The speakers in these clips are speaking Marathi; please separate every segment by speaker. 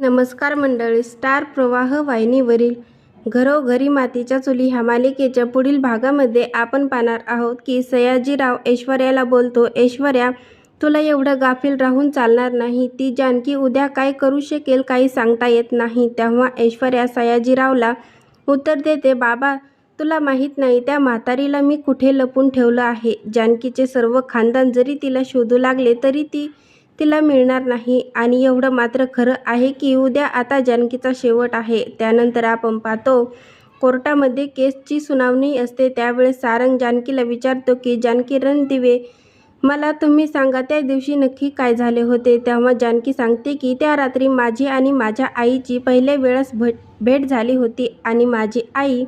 Speaker 1: नमस्कार मंडळी. स्टार प्रवाह वाहिनीवरील घरोघरी मातीच्या चुली ह्या मालिकेच्या पुढील भागामध्ये आपण पाहणार आहोत की सयाजीराव ऐश्वर्याला बोलतो ऐश्वर्या तुला एवढं गाफील राहून चालणार नाही. ती जानकी उद्या काय करू शकेल काही सांगता येत नाही. तेव्हा ऐश्वर्या सयाजीरावला उत्तर देते बाबा तुला माहीत नाही त्या म्हातारीला मी कुठे लपून ठेवलं आहे? जानकीचे सर्व खानदान जरी तिला शोधू लागले तरी ती तिला मिळणार नाही आणि एवढं मात्र खरं आहे की उद्या आता जानकीचा शेवट आहे. त्यानंतर आपण पाहतो कोर्टामध्ये केसची सुनावणी असते. त्यावेळेस सारंग जानकीला विचारतो की जानकी रणदिवे मला तुम्ही सांगा त्या दिवशी नक्की काय झाले होते? तेव्हा जानकी सांगते की त्या रात्री माझी आणि माझ्या आईची पहिल्या वेळेस भेट भेट झाली होती आणि माझी आई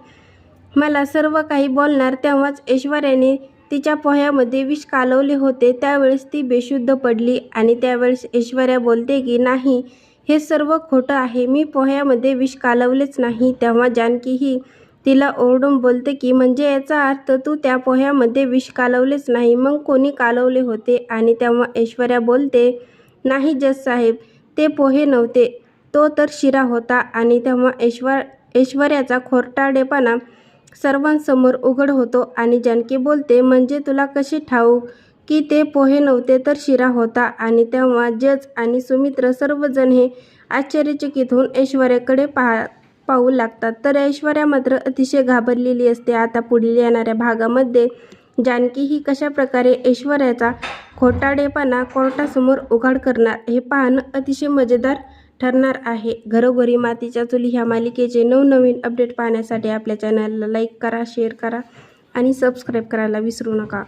Speaker 1: मला सर्व काही बोलणार. तेव्हाच ऐश्वर्याने तिच्या पोह्यामध्ये विष कालवले होते. त्यावेळेस ती बेशुद्ध पडली आणि त्यावेळेस ऐश्वर्या बोलते की नाही हे सर्व खोटं आहे. मी पोह्यामध्ये विष कालवलेच नाही. तेव्हा जानकीही तिला ओरडून बोलते की म्हणजे याचा अर्थ तू त्या पोह्यामध्ये विष कालवलेच नाही. मग कोणी कालवले होते? आणि तेव्हा ऐश्वर्या बोलते नाही जस साहेब ते पोहे नव्हते. तो तर शिरा होता. आणि तेव्हा ऐश्वर ऐश्वर्याचा खोरटाडेपणा सर्वांसमोर उघड होतो आणि जानकी बोलते म्हणजे तुला कसे ठाऊक की ते पोहे नव्हते तर शिरा होता आणि तेव्हा जज आणि सुमित्र सर्वजण हे आश्चर्यचकित होऊन ऐश्वर्याकडे पाहा पाहू लागतात. तर ऐश्वर्या मात्र अतिशय घाबरलेली असते. आता पुढील येणाऱ्या भागामध्ये जानकी ही कशा प्रकारे ऐश्वर्याचा खोटाडेपणा कोर्टासमोर उघड करणार हे पाहणं अतिशय मजेदार ठरणार आहे. घरोघरी मातीच्या चुली ह्या मालिकेचे नवनवीन अपडेट पाहण्यासाठी आपल्या चॅनलला लाईक करा शेअर करा आणि सबस्क्राईब करायला विसरू नका.